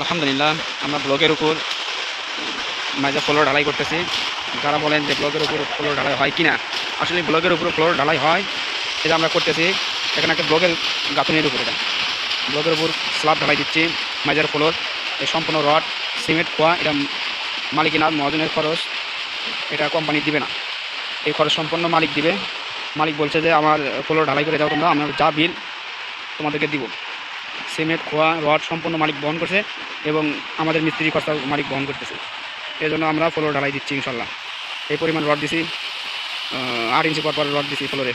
আলহামদুলিল্লাহ, আমরা ব্লগের উপর মাঝে ফ্লোর ঢালাই করতেছি। যারা বলেন যে ব্লগের উপর ফ্লোর ঢালাই হয় কিনা, আসলে ব্লগের উপর ফ্লোর ঢালাই হয় এটা আমরা করতেছি, এখানে একটা ব্লগের গাঁথনির উপর এটা ব্লগের উপর স্ল্যাব ঢালাই দিচ্ছি, মাঝের ফ্লোর, এই সম্পূর্ণ রড, সিমেন্ট, খোয়া, এটা মালিকিনার মহাজনের খরচ, এটা কোম্পানি দিবে না। এই খরচ সম্পূর্ণ মালিক দিবে। মালিক বলছে যে, আমার ফ্লোর ঢালাই করে দাও তোমরা, আমার যা বিল তোমাদেরকে দিব। সিমেন্ট, খোয়া, রড সম্পূর্ণ মালিক বহন করছে এবং আমাদের মিস্ত্রি খরচা মালিক বহন করতেছে। এই জন্য আমরা ফ্লোর ঢালাই দিচ্ছি, ইনশাল্লাহ। এই পরিমাণ রড দিছি আট ইঞ্চি পর পর রড দিছি ফ্লোরে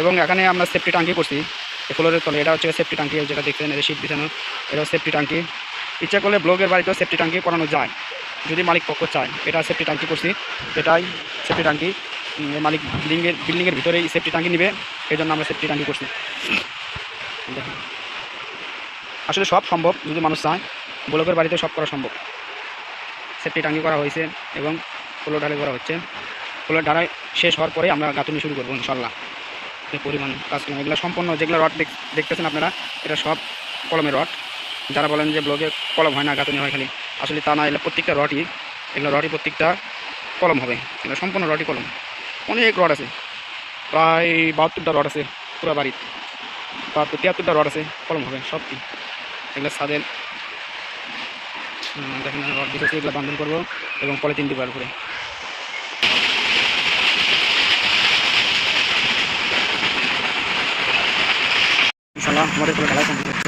এবং এখানে আমরা সেফটি টাঙ্কি করছি, এই ফ্লোরের তলে। এটা হচ্ছে সেফটি টাঙ্কি যেটা দেখছেন, এটা শীত বিছানো। এটা সেফটি টাঙ্কি ইচ্ছা করলে ব্লকের বাড়িতেও সেফটি টাঙ্কি করানো যায়, যদি মালিক পক্ষ চায়। এটা সেফটি টাঙ্কি করছি, এটাই সেফটি টাঙ্কি মালিক বিল্ডিংয়ের বিল্ডিংয়ের ভিতরেই সেফটি টাঙ্কি নিবে এই জন্য আমরা সেফটি টাঙ্কি করছি। দেখেন। আসলে সব সম্ভব, যদি মানুষ চায়, ব্লকের বাড়িতে সব করা সম্ভব। সেফটি টাঙ্গি করা হয়েছে এবং ফ্লোর ঢালাই করা হচ্ছে। ফ্লোর ঢালাই শেষ হওয়ার পরে আমরা গাঁথুনি শুরু করব, ইনশাল্লাহ। পরিমাণ কাজ করব। এগুলো সম্পূর্ণ যেগুলো রড দেখতেছেন আপনারা, এটা সব কলমের রড। যারা বলেন যে ব্লগে কলম হয় না, গাঁথুনি হয় খালি, আসলে তা না, এগুলো প্রত্যেকটা রডই, এগুলো রডই প্রত্যেকটা কলম হবে। এগুলো সম্পূর্ণ রডই কলম। অনেক রড আছে। প্রায় বাহাত্তরটা রড আছে পুরো বাড়ির বাহাত্তর, তিয়াত্তরটা রড আছে, কলম হবে সব কি এগুলো ছাদের দেখেন রড দিতেছি এগুলো বান্ধন করব এবং পলিথিন দিবার করে ইনশাল্লাহ আমাদের কোনো